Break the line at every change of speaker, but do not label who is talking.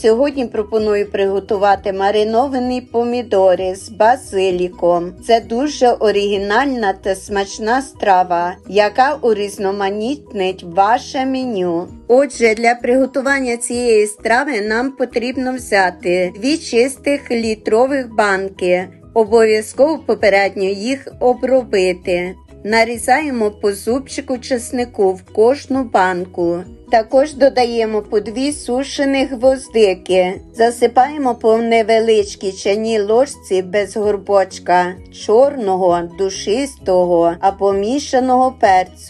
Сьогодні пропоную приготувати мариновані помідори з базиліком. Це дуже оригінальна та смачна страва, яка урізноманітнить ваше меню. Отже, для приготування цієї страви нам потрібно взяти дві чистих літрових банки. Обов'язково попередньо їх обробити. Нарізаємо по зубчику чеснику в кожну банку. Також додаємо по дві сушених гвоздики. Засипаємо по невеличкій чайній ложці без горбочка чорного, душистого або мішаного перцю.